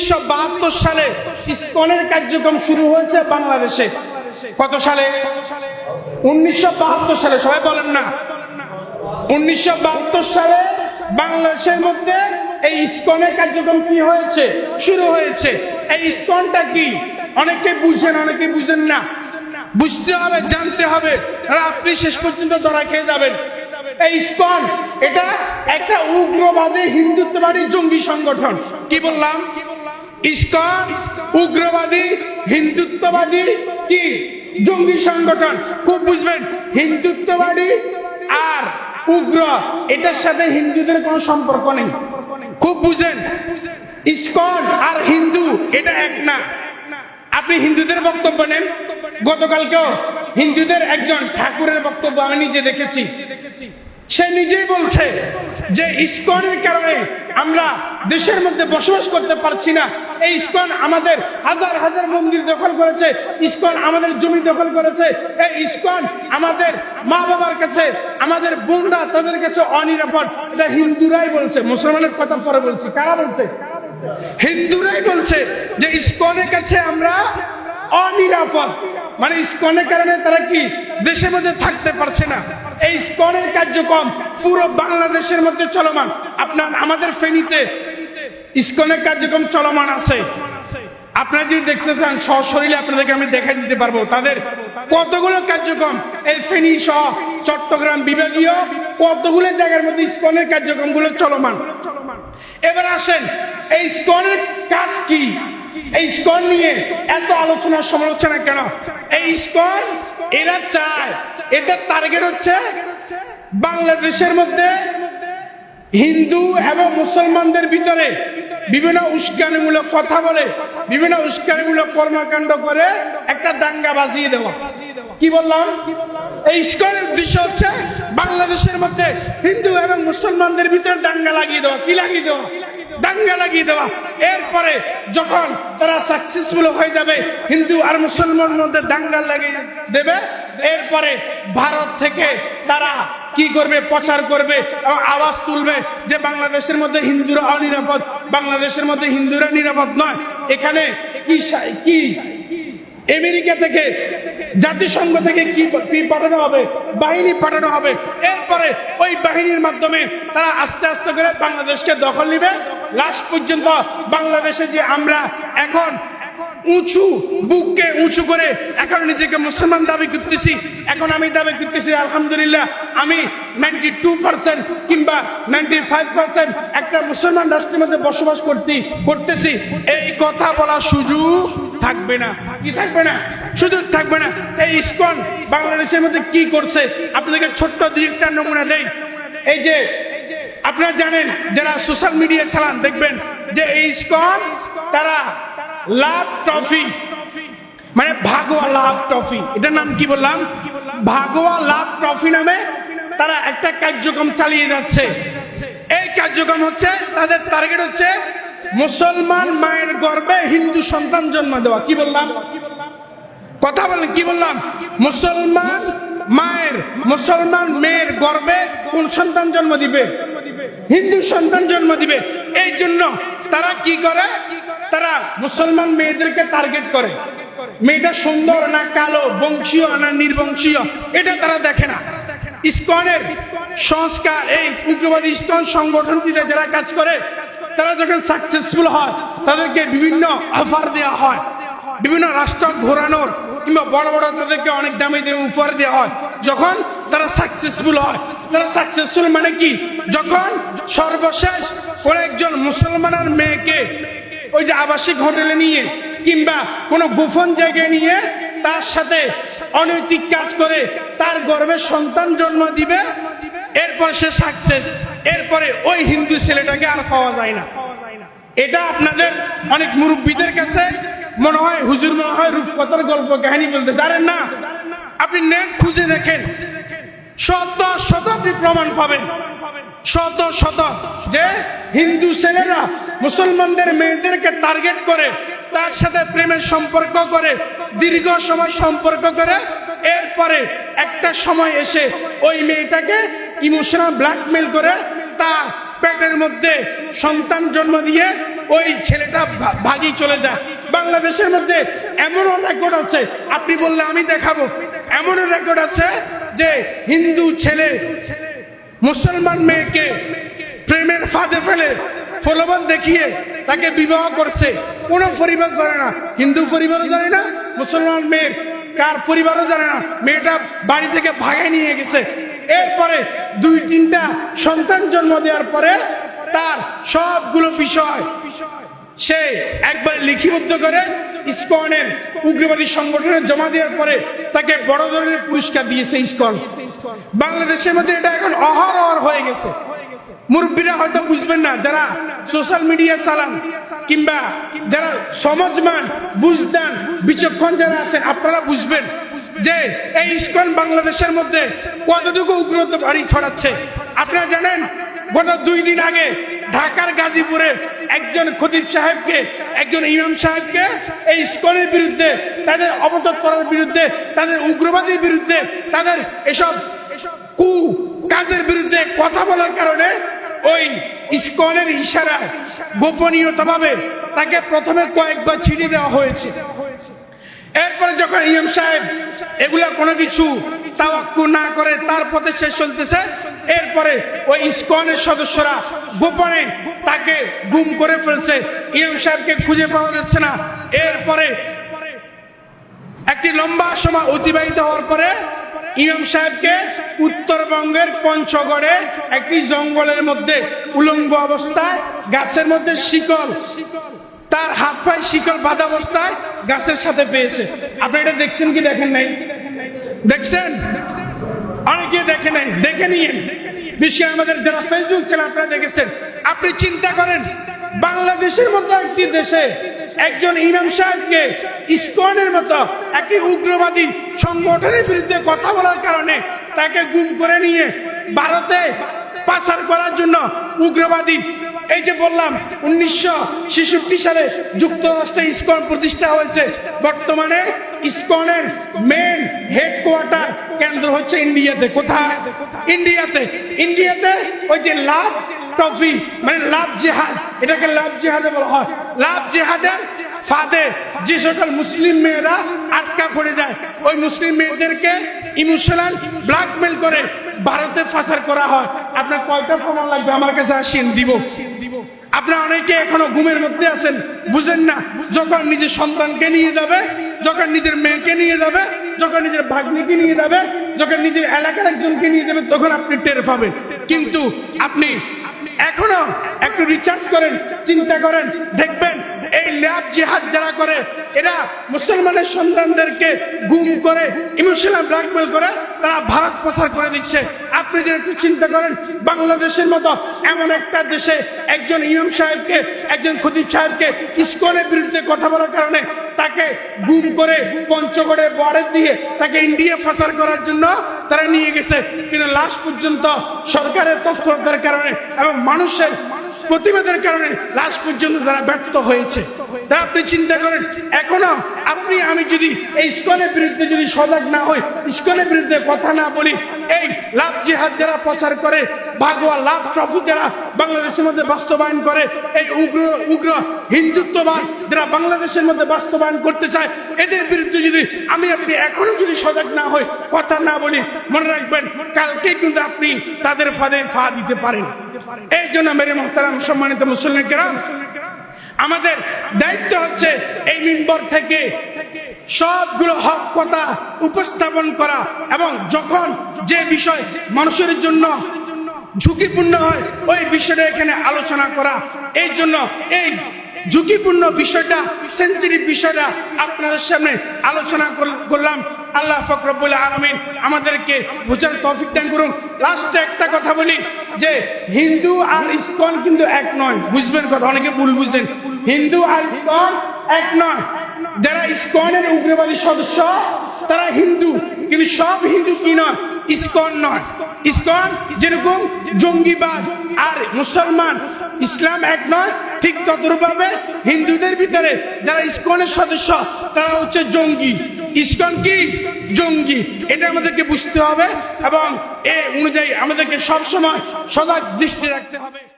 উনিশশো সালে ইসকনের কার্যক্রম শুরু হয়েছে বাংলাদেশে। কত সালে? উনিশশো বাহাত্তর সালে, সবাই বলেন না। উনিশশো বাহাত্তর সালে বাংলাদেশের মধ্যে এই ইসকনের কার্যক্রম কি হয়েছে? শুরু হয়েছে। এই ইসকনটা কি? অনেকে বুঝেন অনেকে বুঝেন না। বুঝতে হবে, জানতে হবে। আপনি শেষ পর্যন্ত ধরা খেয়ে যাবেন। এই ইসকন, এটা একটা উগ্রবাদী হিন্দুত্ববাদী জঙ্গি সংগঠন। কি বললাম? ইসকন, উগ্রবাদী, হিন্দুত্ববাদী কি? জঙ্গি সংগঠন। খুব বুঝবেন, হিন্দুত্ববাদী আর উগ্র, এটার সাথে হিন্দুদের কোনো সম্পর্ক নেই। খুব বুঝেন, ইস্কন আর হিন্দু, এটা এক না। আপনি হিন্দুদের বক্তব্য নেন। গতকালকেও হিন্দুদের একজন ঠাকুরের বক্তব্য আমি নিজে দেখেছি। সে নিজেই বলছে যে ইস্কনের কারণে আমরা দেশের মধ্যে বসবাস করতে পারছি না। এই ইসকন আমাদের হাজার হাজার মন্দির দখল করেছে, ইসকন আমাদের জমি দখল করেছে, এই ইসকন আমাদের মা বাবার কাছে, আমাদের বোনরা তাদের কাছে অনিরাপদ। এটা হিন্দুরাই বলছে, মুসলমানের কথা পরে বলছি, কারা বলছে? হিন্দুরাই বলছে যে ইসকনের কাছে আমরা অনিরাপদ। মানে ইসকনের কারণে তারা কি? দেশের মধ্যে থাকতে পারছে না। এই ইসকনের কার্যক্রম পুরো বাংলাদেশের মধ্যে চলমান। আপনার আমাদের ফেনীতে ইসকনের কার্যক্রম চলমান আছে। আপনারা যদি দেখতে চান, সশরীরে আপনাদেরকে আমি দেখাই দিতে পারব। তাদের কতগুলো কার্যক্রম? এই ফেনী সহ চট্টগ্রাম বিভাগীয় কতগুলো জায়গার মধ্যে ইসকনের কার্যক্রমগুলো চলমান? এবার আসেন, এই স্কনের কাজ কি? এই স্কন নিয়ে এত আলোচনা সমালোচনা কেন? এই স্কন এরা চায়, এদের টার্গেট হচ্ছে বাংলাদেশের মধ্যে হিন্দু এবং মুসলমানদের ভিতরে বিভিন্ন উস্কানিমূলক কথা বলে, বিভিন্ন উস্কানিমূলক কর্মকাণ্ড করে একটা দাঙ্গা বাজিয়ে দেওয়া। কি বললাম? এই ইস্কনের উদ্দেশ্য হচ্ছে বাংলাদেশের মধ্যে হিন্দু এবং মুসলমানদের ভিতরে দাঙ্গা লাগিয়ে দেওয়া। কি লাগিয়ে দেওয়া? দাঙ্গা লাগিয়ে দেওয়া। এরপরে যখন তারা সাকসেসফুল হয়ে যাবে, হিন্দু আর মুসলমানের মধ্যে দাঙ্গা লাগিয়ে দেবে এরপরে ভারত থেকে তারা কি করবে? প্রচার করবে, আওয়াজ তুলবে যে বাংলাদেশের মধ্যে হিন্দুরা অনিরাপদ, বাংলাদেশের মধ্যে হিন্দুরা নিরাপদ নয়। এখানে কি কি আমেরিকা থেকে জাতিসংঘ থেকে কি পাঠানো হবে? বাহিনী পাঠানো হবে। এরপরে ওই বাহিনীর মাধ্যমে তারা আস্তে আস্তে করে বাংলাদেশকে দখল নিবে। লাস্ট পর্যন্ত বাংলাদেশে যে আমরা এখন উঁচু, বুককে উঁচু করে এখন নিজেকে মুসলমান দাবি করতেছি। এখন আমি দাবি করতেছি, আলহামদুলিল্লাহ, আমি নাইনটি টু পার্সেন্ট কিংবা নাইনটি ফাইভ পার্সেন্ট একটা মুসলমান রাষ্ট্রের মধ্যে বসবাস করতে, করতেছি। এই কথা বলার সুযোগ থাকবে না। কি থাকবে না? সুযোগ থাকবে না। এই ইসকন বাংলাদেশের মধ্যে কি করছে? আপনাদেরকে ছোট্ট দুই একটা নমুনা দেই। এই যে, আপনারা জানেন, যারা সোশ্যাল মিডিয়া চালান, দেখবেন যে এই ইসকন, তারা লাভ ট্রফি। মানে ভাগোয়া লাভ ট্রফি। এটার নাম কি বললাম? ভাগোয়া লাভ ট্রফি নামে তারা একটা কার্যক্রম চালিয়ে যাচ্ছে। এই কার্যক্রম হচ্ছে, তাদের টার্গেট হচ্ছে মুসলমান মায়ের গর্বে হিন্দু সন্তান জন্ম দেওয়া। কি বললাম? কথা বলেন, কি বললাম? মুসলমান মায়ের, মুসলমান মেয়ের গর্বে কোন সন্তান জন্ম দিবে? হিন্দু সন্তান জন্ম দিবে। এই জন্য তারা কি করে? তারা মুসলমান মেয়েদেরকে টার্গেট করে, মেয়েটা সুন্দর না কালো, বংশীয় না নির্বংশীয়, এটা তারা দেখে না। ইসকনের সংস্কার, এই উগ্রবাদী ইসকন সংগঠনটিতে যারা কাজ করে, তারা যখন সাকসেসফুল হয়, তাদেরকে বিভিন্ন অফার দেওয়া হয়, বিভিন্ন রাষ্ট্র ঘোরানোর কিংবা বড় বড় তাদেরকে অনেক দামি দামি উপহার দেওয়া হয়। যখন তারা সাকসেসফুল হয়, তারা সাকসেসফুল মানে কি? যখন সর্বশেষ কোন একজন মুসলমানের মেয়েকে ওই যে আবাসিক হোটেলে নিয়ে, কিংবা কোনো গোপন জায়গায় নিয়ে তার সাথে অনৈতিক কাজ করে তার গর্ভে সন্তান জন্ম দিবে, এরপর সে সাকসেস এরপরে ওই হিন্দু ছেলেটাকে আর পাওয়া যায় না। এটা আপনাদের অনেক মুরব্বীদের কাছে মনে হয়, হুজুর মনে হয় রূপকথার গল্প কাহিনী বলতে আরে না, আপনি নেট খুঁজে দেখেন, শত শত আপনি প্রমাণ পাবেন। শত শত যে হিন্দু ছেলেরা মুসলমানদের মেয়েদেরকে টার্গেট করে, তার সাথে প্রেমের সম্পর্ক করে, দীর্ঘ সময় সম্পর্ক করে, এরপরে একটা সময় এসে ওই মেয়েটাকে ইমোশনাল ব্ল্যাকমেল করে, তার পেটের মধ্যে সন্তান জন্ম দিয়ে ওই ছেলেটা ভাগি চলে যায়। বাংলাদেশের মধ্যে এমনও রেকর্ড আছে, আপনি বললে আমি দেখাবো। এমনও রেকর্ড আছে যে হিন্দু ছেলে মুসলমান মেয়েকে প্রেমের ফাঁদে ফেলে প্রলোভন দেখিয়ে তাকে বিবাহ করছে। কোনো পরিবার জানে না, হিন্দু পরিবারও জানে না, মুসলমান মেয়ের কার পরিবারও জানে না। মেয়েটা বাড়ি থেকে ভাগে নিয়ে গেছে। এরপরে দুই তিনটা সন্তান জন্ম দেওয়ার পরে তার সবগুলো বিষয় সে একবার লিখিবদ্ধ করে ইসকনের উগ্রবাদী সংগঠনে জমা দেওয়ার পরে তাকে বড় ধরনের পুরস্কার দিয়েছে ইসকন। বাংলাদেশের মধ্যে এটা এখন অহরহর হয়ে গেছে। মুরব্বীরা হয়তো বুঝবেন না, যারা সোশ্যাল মিডিয়া চালান কিংবা যারা সমাজমান, বুঝদান, বিচক্ষণ যারা আছেন, আপনারা বুঝবেন যে এই ইস্কন বাংলাদেশের মধ্যে কতটুকু উগ্রত বাড়ি ছড়াচ্ছে। আপনারা জানেন গত দুই দিন আগে ঢাকার গাজীপুরে একজন খতিব সাহেবকে, একজন ইমাম সাহেবকে এই ইসকনের বিরুদ্ধে, তাদের অবতত করার বিরুদ্ধে, তাদের উগ্রবাদীর বিরুদ্ধে, তাদের এসব কু কাজের বিরুদ্ধে কথা বলার কারণে ওই ইসকনের ইশারায় গোপনীয়তাভাবে তাকে প্রথমে কয়েকবার ছিটে দেওয়া হয়েছে। এরপরে যখন ইমাম সাহেব এগুলা কোনো কিছু তাওয়াক্কু না করে তার পথে শেষ চলতেছে এরপরে ওই ইসকনের সদস্যরা গোপনে তাকে গুম করে ফেলছে। ইমাম সাহেবকে খুঁজে পাওয়া যাচ্ছে না। এরপরে একটি লম্বা সময় অতিবাহিত হওয়ার পরে ইমাম সাহেবকে উত্তরবঙ্গের পঞ্চগড়ে একটি জঙ্গলের মধ্যে উলঙ্গ অবস্থায়, গাছের মধ্যে শিকল, তার হাত পায়ে শিকল বাঁধা অবস্থায় গাছের সাথে পেয়েছে। আপনি এটা দেখছেন কি দেখেন নাই? দেখছেন? অনেকে দেখে নাই, দেখে নিয়েন বিশেষ আমাদের যারা ফেসবুক চ্যানেল আপনারা দেখেছেন। আপনি চিন্তা করেন, বাংলাদেশের মতো একটি দেশে একজন ইমাম সাহেবকে ইস্কনের মতো একটি উগ্রবাদী সংগঠনের বিরুদ্ধে কথা বলার কারণে তাকে গুম করে নিয়ে ভারতে পাচার করার জন্য উগ্রবাদী এই যে বললাম, উনিশশো সালে যুক্তরাষ্ট্রে ইসকন প্রতিষ্ঠা হয়েছে। বর্তমানে ইসকনের মেন হেডকোয়ার্টার কেন্দ্র হচ্ছে ইন্ডিয়াতে। কোথায়? ইন্ডিয়াতে। ইন্ডিয়াতে ওই যে লাভ ট্রফি মানে লাভ জেহাদ, এটাকে লাভ জেহাদে বলা হয়। লাভ জেহাদের ফাঁদে যে সকল মুসলিম মেয়েরা আটকা পড়ে যায়, ওই মুসলিম মেয়েদেরকে ইমোশনাল ব্ল্যাকমেল করে ভারতে ফাঁসার করা হয়। আপনার কয়টা প্রমাণ লাগবে? আমার কাছে আসেন, দিব। আপনারা অনেকে এখনও ঘুমের মধ্যে আছেন, বুঝেন না, যখন নিজের সন্তানকে নিয়ে যাবে, যখন নিজের মেয়েকে নিয়ে যাবে, যখন নিজের ভাগ্নিকে নিয়ে যাবে, যখন নিজের এলাকার একজনকে নিয়ে যাবে, তখন আপনি টের পাবেন। কিন্তু আপনি এখনও একটু রিচার্জ করেন, চিন্তা করেন, দেখবেন ল্যাব জিহাদ যারা করে, এরা মুসলমানের সন্তানদেরকে গুম করে ইমোশনাল ব্ল্যাকমেল করে, তারা ভারত প্রচার করে দিচ্ছে। আপনি যদি একটু চিন্তা করেন, বাংলাদেশের মতো এমন একটা দেশে একজন ইমাম সাহেবকে, একজন খতিব সাহেবকে ইসকনের বিরুদ্ধে কথা বলার কারণে তাকে গুম করে পঞ্চগড়ে বড়ে দিয়ে তাকে ইন্ডিয়া ফাসার করার জন্য তারা নিয়ে গেছে। কিন্তু লাস্ট পর্যন্ত সরকারের তৎপরতার কারণে এবং মানুষের প্রতিবাদের কারণে লাস্ট পর্যন্ত তারা ব্যর্থ হয়েছে। তা আপনি চিন্তা করেন, এখনও আপনি, আমি যদি এই ইস্কনের বিরুদ্ধে যদি সজাগ না হই ইস্কনের বিরুদ্ধে কথা না বলি এই লাভ জিহাদ যারা প্রচার করে ভাগোয়া লাভ ট্রফি যারা বাংলাদেশের মধ্যে বাস্তবায়ন করে, এই উগ্র উগ্র হিন্দুত্ববাদ যারা বাংলাদেশের মধ্যে বাস্তবায়ন করতে চায়, এদের বিরুদ্ধে যদি আমি আপনি এখনও যদি সজাগ না হই, কথা না বলি, মনে রাখবেন কালকে কিন্তু আপনি তাদের ফাঁদে ফা দিতে পারেন। এই জন্য মেরে মোহতারাম, সম্মানিত মুসলিম কেরাম আমাদের দায়িত্ব হচ্ছে এই মিম্বর থেকে সবগুলো হক কথা উপস্থাপন করা এবং যখন যে বিষয় মানুষের জন্য ঝুঁকিপূর্ণ হয়, ওই বিষয়টা এখানে আলোচনা করা। এই জন্য এই ঝুঁকিপূর্ণ বিষয়টা সেন্সিটিভ বিষয়টা আপনাদের সামনে আলোচনা কর- করলাম। আল্লাহ ফকরবুল আলমিন আমাদেরকে বুঝার তৌফিক দান করুন। লাস্টে একটা কথা বলি, যে হিন্দু আর ইসকন কিন্তু এক নয়। বুঝবেন কথা, অনেকে ভুল বুঝছেন হিন্দু আর ইসকন এক নয়। যারা ইস্কনের উগ্রবাদী সদস্য, তারা হিন্দু। কিন্তু সব হিন্দু কি নয়? ইস্কন নয়। ইস্কন যেরকম জঙ্গিবাদ আর মুসলমান, ইসলাম এক নয়, ঠিক ততরূপভাবে হিন্দুদের ভিতরে যারা ইস্কনের সদস্য, তারা হচ্ছে জঙ্গি। ইস্কন কি? জঙ্গি। এটা আমাদেরকে বুঝতে হবে এবং এ অনুযায়ী আমাদেরকে সবসময় সদা দৃষ্টি রাখতে হবে।